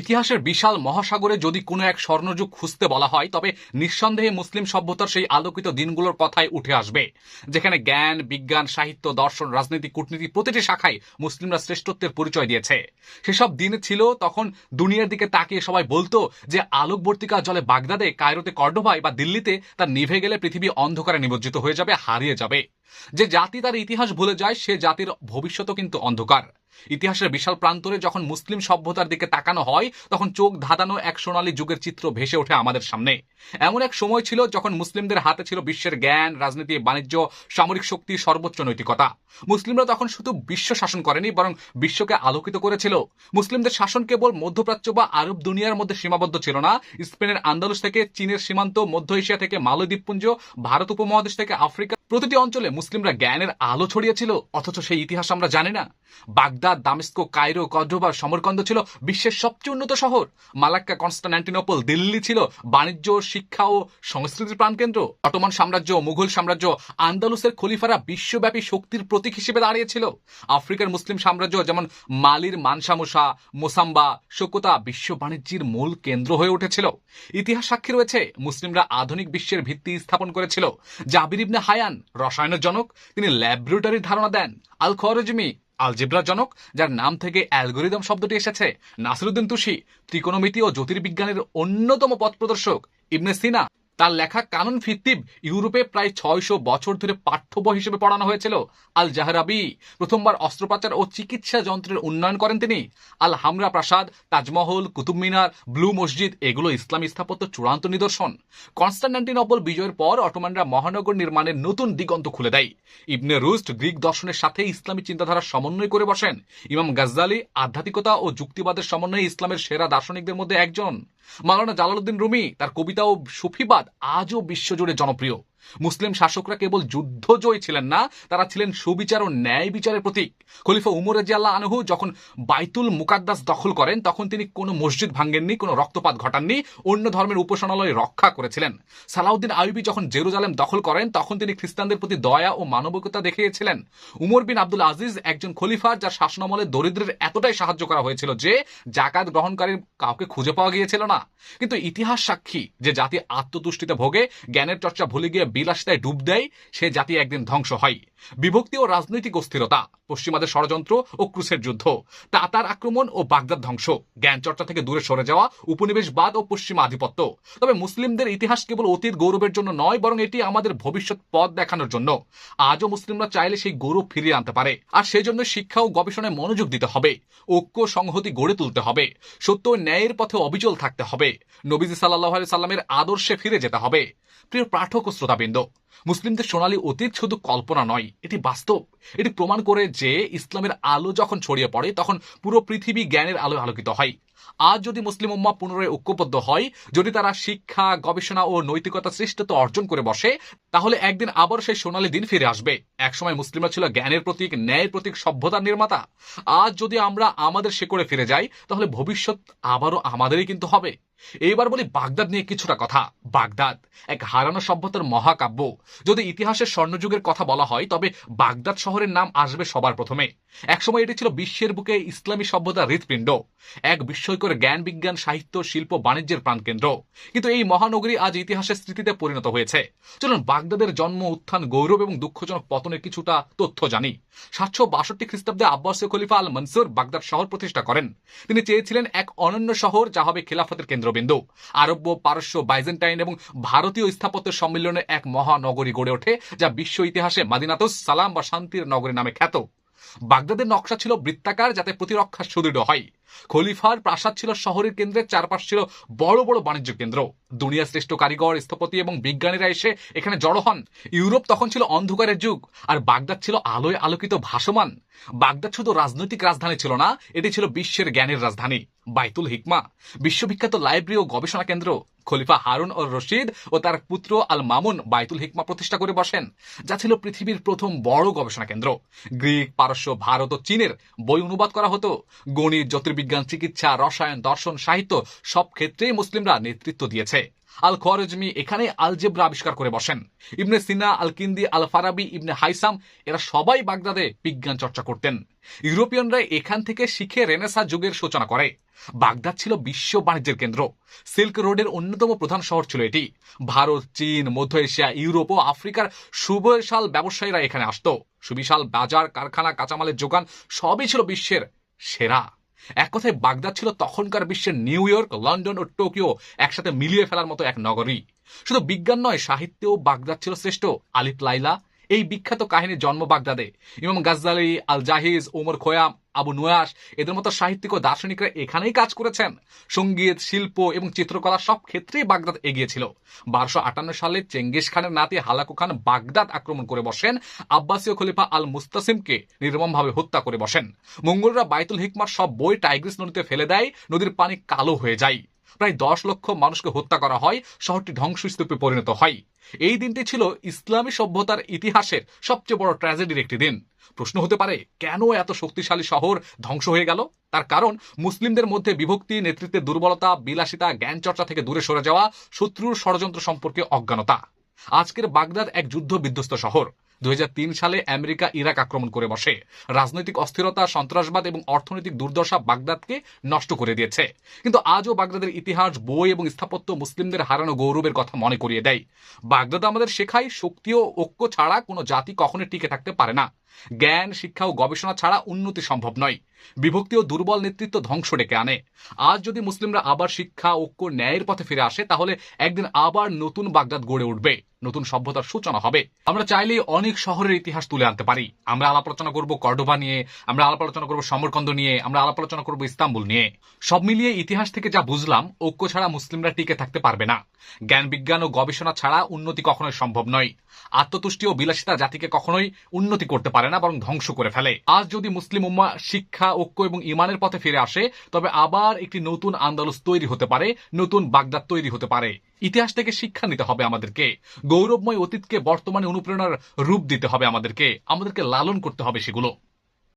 ইতিহাসের বিশাল মহাসাগরে যদি কোনো এক স্বর্ণযুগ খুঁজতে বলা হয়, তবে নিঃসন্দেহে মুসলিম সভ্যতার সেই আলোকিত দিনগুলোর কথাই উঠে আসবে, যেখানে জ্ঞান, বিজ্ঞান, সাহিত্য, দর্শন, রাজনীতি, কূটনীতি প্রতিটি শাখায় মুসলিমরা শ্রেষ্ঠত্বের পরিচয় দিয়েছে। সেসব দিনে ছিল, তখন দুনিয়ার দিকে তাকিয়ে সবাই বলতো যে আলোকবর্তিকা জলে বাগদাদে, কায়রোতে কর্ডোভায় বা দিল্লিতে তা নিভে গেলে পৃথিবী অন্ধকারে নিমজ্জিত হয়ে যাবে, হারিয়ে যাবে। যে জাতি তার ইতিহাস ভুলে যায়, সে জাতির ভবিষ্যৎও কিন্তু অন্ধকার। ইতিহাসের বিশাল প্রান্তরে যখন মুসলিম সভ্যতার দিকে তাকানো হয়, তখন চোখ ধাঁধানো এক সোনালী যুগের চিত্র ভেসে ওঠে আমাদের সামনে। এমন এক সময় ছিল যখন মুসলিমদের হাতে ছিল বিশ্বের জ্ঞান, রাজনীতি, বাণিজ্য, সামরিক শক্তি, সর্বোচ্চ নৈতিকতা। মুসলিমরা তখন শুধু বিশ্ব শাসন করেনি, বরং বিশ্বকে আলোকিত করেছিল। মুসলিমদের শাসন কেবল মধ্যপ্রাচ্য বা আরব দুনিয়ার মধ্যে সীমাবদ্ধ ছিল না। স্পেনের আন্দালুস থেকে, চীনের সীমান্ত, মধ্য এশিয়া থেকে মালয় দ্বীপপুঞ্জ ভারত উপমহাদেশ থেকে, আফ্রিকা প্রতিটি অঞ্চলে মুসলিমরা জ্ঞানের আলো ছড়িয়েছিল অথচ সেই ইতিহাস আমরা জানি না। বাগদাদ, দামেস্কো, কায়রো কড্রোবা সমরকন্দ ছিল বিশ্বের সবচেয়ে উন্নত শহর। মালাক্কা, কনস্টান্টিনোপল, দিল্লি ছিল বাণিজ্য, শিক্ষা ও সংস্কৃতির প্রাণকেন্দ্র। অটোমান সাম্রাজ্য মুঘল সাম্রাজ্য আন্দালুসের খলিফারা বিশ্বব্যাপী শক্তির প্রতীক হিসেবে দাঁড়িয়েছিল। আফ্রিকার মুসলিম সাম্রাজ্য যেমন মালির মানসামুসা, মোসাম্বা, শোকতা বিশ্ব বাণিজ্যের মূল কেন্দ্র হয়ে উঠেছিল। ইতিহাস সাক্ষী রয়েছে, মুসলিমরা আধুনিক বিশ্বের ভিত্তি স্থাপন করেছিল। জাবির ইবনে হায়ান রসায়নের জনক তিনি ল্যাবরেটরির ধারণা দেন। আল খরজমি আলজেব্রা জনক যার নাম থেকে অ্যালগোরিদম শব্দটি এসেছে, নাসিরুদ্দিন তুষি, ত্রিকোণমিতি ও জ্যোতির্বিজ্ঞানের অন্যতম পথ প্রদর্শক ইবনে সিনা। তার লেখা কানুন ফিত্তিব ইউরোপে প্রায় ছয়শো বছর ধরে পাঠ্য বই হিসেবে পড়ানো হয়েছিল। আল জাহরাবি প্রথমবার অস্ত্রোপচার ও চিকিৎসা যন্ত্রের উন্নয়ন করেন তিনি। আল হামরা প্রাসাদ, তাজমহল, কুতুব মিনার, ব্লু মসজিদ, এগুলো ইসলামী স্থাপত্য চূড়ান্ত নিদর্শন। কনস্টান্টিনোপল বিজয়ের পর অটোমানরা মহানগর নির্মাণের নতুন দিগন্ত খুলে দেয়। ইবনে রুস্ট গ্রিক দর্শনের সাথে ইসলামী চিন্তাধারার সমন্বয় করে বসেন। ইমাম গাজ্জালি আধ্যাত্মিকতা ও যুক্তিবাদের সমন্বয়ে ইসলামের সেরা দার্শনিকদের মধ্যে একজন। মালানা জালালউদ্দিন রুমি তার কবিতা ও সুফিবাদ আজও বিশ্বজুড়ে জনপ্রিয়। মুসলিম শাসকরা কেবল যুদ্ধজয়ী ছিলেন না, তারা ছিলেন সুবিচার ও ন্যায় বিচারের প্রতীক। খলিফা উমর রাজিয়াল্লাহ আনহু যখন বাইতুল মুকাদ্দাস দখল করেন, তখন তিনি কোনো মসজিদ ভাঙ্গেননি কোনো রক্তপাত ঘটাননি, অন্য ধর্মের উপাসনালয় রক্ষা করেছিলেন। সালাউদ্দিন আইবি যখন জেরুজালেম দখল করেন, তখন তিনি খ্রিস্টানদের প্রতি দয়া ও মানবিকতা দেখিয়েছিলেন। উমর বিন আব্দুল আজিজ একজন খলিফা, যার শাসনামলে দরিদ্রের এতটাই সাহায্য করা হয়েছিল যে জাকাত গ্রহণকারীর কাউকে খুঁজে পাওয়া গিয়েছিল না। কিন্তু ইতিহাস সাক্ষী যে জাতি আত্মতুষ্টিতে ভোগে, জ্ঞানের চর্চা ভুলে গিয়ে বিলাসিতায় ডুব দেয় সে জাতি একদিন ধ্বংস হয়। বিভক্তি ও রাজনৈতিক অস্থিরতা, পশ্চিমাদের ষড়যন্ত্র ও ক্রুসের যুদ্ধ, তাতার আক্রমণ ও বাগদাদ ধ্বংস জ্ঞান চর্চা থেকে দূরে সরে যাওয়া, উপনিবেশবাদ ও পশ্চিমা আধিপত্য। তবে মুসলিমদের ইতিহাস কেবল অতীত গৌরবের জন্য নয়, বরং এটি আমাদের ভবিষ্যৎ পথ দেখানোর জন্য। আজও মুসলিমরা চাইলে সেই গৌরব ফিরিয়ে আনতে পারে। আর সেজন্য শিক্ষা ও গবেষণায় মনোযোগ দিতে হবে। ঐক্য সংহতি গড়ে তুলতে হবে। সত্য ও ন্যায়ের পথে অবিচল থাকতে হবে। নবীজি সাল্লাহ সাল্লামের আদর্শে ফিরে যেতে হবে। প্রিয় পাঠক ও শ্রোতাবৃন্দ মুসলিমদের সোনালী অতীত শুধু কল্পনা নয়, এটি বাস্তব। এটি প্রমাণ করে যে ইসলামের আলো যখন ছড়িয়ে পড়ে, তখন পুরো পৃথিবী জ্ঞানের আলো আলোকিত হয়। আজ যদি মুসলিম উম্মা পুনরায় ঐক্যবদ্ধ হয়, যদি তারা শিক্ষা, গবেষণা ও নৈতিকতা শ্রেষ্ঠত্ব অর্জন করে বসে, তাহলে একদিন আবার সেই সোনালী দিন ফিরে আসবে। একসময় মুসলিমরা ছিল জ্ঞানের প্রতীক, ন্যায়ের প্রতীক, সভ্যতার নির্মাতা। আজ যদি আমরা আমাদের শেকড়ে ফিরে যাই, তাহলে ভবিষ্যৎ আবারও আমাদেরই কিন্তু হবে। এইবার বলি বাগদাদ নিয়ে কিছুটা কথা। বাগদাদ এক হারানো সভ্যতার মহাকাব্য। যদি ইতিহাসের স্বর্ণযুগের কথা বলা হয়, তবে বাগদাদ শহরের নাম আসবে সবার প্রথমে। একসময় এটি ছিল বিশ্বের বুকে ইসলামী সভ্যতার হৃৎপিণ্ড। এক বিস্ময়কর জ্ঞান বিজ্ঞান, সাহিত্য, শিল্প, বাণিজ্যের প্রাণকেন্দ্র। কিন্তু এই মহানগরী আজ ইতিহাসের স্মৃতিতে পরিণত হয়েছে। চলুন বাগদাদের জন্ম, উত্থান, গৌরব এবং দুঃখজনক পতনের কিছুটা তথ্য জানি। সাতশো বাষট্টি খ্রিস্টাব্দে আব্বাসীয় খলিফা আল মনসুর বাগদাদ শহর প্রতিষ্ঠা করেন। তিনি চেয়েছিলেন এক অনন্য শহর, যা হবে খিলাফতের কেন্দ্রবিন্দু। আরব্য, পারস্য, বাইজেন্টাইন এবং ভারতীয় স্থাপত্যের সম্মিলনে এক মহানগরী গড়ে ওঠে, যা বিশ্ব ইতিহাসে মাদিনাতুস সালাম বা শান্তির নগরী নামে খ্যাত। বাগদাদের নকশা ছিল বৃত্তাকার, যাতে প্রতিরক্ষা সুদৃঢ় হয়। খলিফার প্রাসাদ ছিল শহরের কেন্দ্রের চারপাশ ছিল বড় বড় বাণিজ্য কেন্দ্র। দুনিয়া শ্রেষ্ঠ কারিগর, স্থপতি এবং বিজ্ঞানীরা এসে এখানে জড়ো হন। ইউরোপ তখন ছিল অন্ধকারের যুগ, আর বাগদাদ ছিল আলোয় আলোকিত ভাসমান। বাগদাদ শুধু রাজনৈতিক রাজধানী ছিল না, এটি ছিল বিশ্বের জ্ঞানের রাজধানী, বাইতুল হিকমা। বিশ্ববিখ্যাত লাইব্রেরি ও গবেষণা কেন্দ্র। খলিফা হারুন ও রশিদ ও তার পুত্র আল মামুন বাইতুল হিকমা প্রতিষ্ঠা করে বসেন, যা ছিল পৃথিবীর প্রথম বড় গবেষণা কেন্দ্র। গ্রিক, পারস্য, ভারত ও চীনের বই অনুবাদ করা হতো। গণিত, জ্যোতির্বিজ্ঞান বিজ্ঞান, চিকিৎসা, রসায়ন, দর্শন, সাহিত্য, সব ক্ষেত্রেই মুসলিমরা নেতৃত্ব দিয়েছে। আল খোয়ারেজমি এখানে আলজেব্রা আবিষ্কার করে বসেন। ইবনে সিনা আল কিন্দি আল ফারাবি ইবনে হাইসাম, এরা সবাই বাগদাদে বিজ্ঞান চর্চা করতেন। ইউরোপিয়ানরা এখান থেকে শিখে রেনেসা যুগের সূচনা করে। বাগদাদ ছিল বিশ্ব বাণিজ্যের কেন্দ্র। সিল্ক রোডের অন্যতম প্রধান শহর ছিল এটি। ভারত, চীন, মধ্য এশিয়া, ইউরোপ ও আফ্রিকার সুবিশাল ব্যবসায়ীরা এখানে আসতো। সুবিশাল বাজার, কারখানা, কাঁচামালের যোগান সবই ছিল বিশ্বের সেরা। এক কথায় বাগদাদ ছিল তখনকার বিশ্বের নিউ ইয়র্ক, লন্ডন ও টোকিও একসাথে মিলিয়ে ফেলার মতো এক নগরী। শুধু বিজ্ঞান নয়, সাহিত্যেও বাগদাদ ছিল শ্রেষ্ঠ। আলিফ লাইলা এই বিখ্যাত কাহিনীর জন্ম বাগদাদে। ইমাম গাজ্জালি আল জাহিজ ওমর খোয়াম, আবু নুয়াস, এদের মতো সাহিত্যিক ও দার্শনিকরা এখানেই কাজ করেছেন। সংগীত, শিল্প এবং চিত্রকলা সব ক্ষেত্রেই বাগদাদ এগিয়েছিল। বারোশো আটান্ন সালে চেঙ্গিস খানের নাতি হালাকু খান বাগদাদ আক্রমণ করে বসেন। আব্বাসীয় খলিফা আল মুস্তাসিমকে নির্মমভাবে হত্যা করে বসেন। মঙ্গলরা বাইতুল হিকমার সব বই টাইগ্রিস নদীতে ফেলে দেয়, নদীর পানি কালো হয়ে যায়। প্রায় দশ লক্ষ মানুষকে হত্যা করা হয়, শহরটি ধ্বংসস্তূপে পরিণত হয়। এই দিনটি ছিল ইসলামী সভ্যতার ইতিহাসের সবচেয়ে বড় ট্র্যাজেডির একটি দিন। প্রশ্ন হতে পারে, কেন এত শক্তিশালী শহর ধ্বংস হয়ে গেল? তার কারণ, মুসলিমদের মধ্যে বিভক্তি, নেতৃত্বের দুর্বলতা, বিলাসিতা জ্ঞান চর্চা থেকে দূরে সরে যাওয়া, শত্রুর ষড়যন্ত্র সম্পর্কে অজ্ঞানতা। আজকের বাগদাদ এক যুদ্ধ বিধ্বস্ত শহর। দুই হাজার তিন সালে আমেরিকা ইরাক আক্রমণ করে বসে। রাজনৈতিক অস্থিরতা, সন্ত্রাসবাদ এবং অর্থনৈতিক দুর্দশা বাগদাদকে নষ্ট করে দিয়েছে। কিন্তু আজও বাগদাদের ইতিহাস, বই এবং স্থাপত্য মুসলিমদের হারানো গৌরবের কথা মনে করিয়ে দেয়। বাগদাদ আমাদের শেখায় শক্তি ও ঐক্য ছাড়া কোনো জাতি কখনো টিকে থাকতে পারে না। জ্ঞান, শিক্ষা ও গবেষণা ছাড়া উন্নতি সম্ভব নয়। বিভক্তি ও দুর্বল নেতৃত্ব ধ্বংস ডেকে আনে। আজ যদি মুসলিমরা আবার শিক্ষা, ঐক্য, ন্যায়ের পথে ফিরে আসে, তাহলে একদিন আবার নতুন বাগদাদ গড়ে উঠবে। নতুন সভ্যতার সূচনা হবে। আমরা চাইলেই অনেক শহরের ইতিহাস তুলে আনতে পারি। আমরা আলাপ আলোচনা করব কর্ডোবা নিয়ে, আমরা আলাপ আলোচনা করব সমরকন্দ নিয়ে, আমরা আলাপ আলোচনা করব ইস্তাম্বুল নিয়ে। সব মিলিয়ে ইতিহাস থেকে যা বুঝলাম, ঐক্য ছাড়া মুসলিমরা টিকে থাকতে পারবে না। জ্ঞান, বিজ্ঞান ও গবেষণা ছাড়া উন্নতি কখনোই সম্ভব নয়। আত্মতুষ্টি ও বিলাসিতা জাতিকে কখনোই উন্নতি করতে পারে না, বরং ধ্বংস করে ফেলে। আজ যদি মুসলিম উম্মা শিক্ষা, ঐক্য এবং ইমানের পথে ফিরে আসে, তবে আবার একটি নতুন আন্দালুস তৈরি হতে পারে, নতুন বাগদাদ তৈরি হতে পারে। ইতিহাস থেকে শিক্ষা নিতে হবে আমাদেরকে। গৌরবময় অতীতকে বর্তমানে অনুপ্রেরণার রূপ দিতে হবে আমাদেরকে। আমাদেরকে লালন করতে হবে সেগুলো।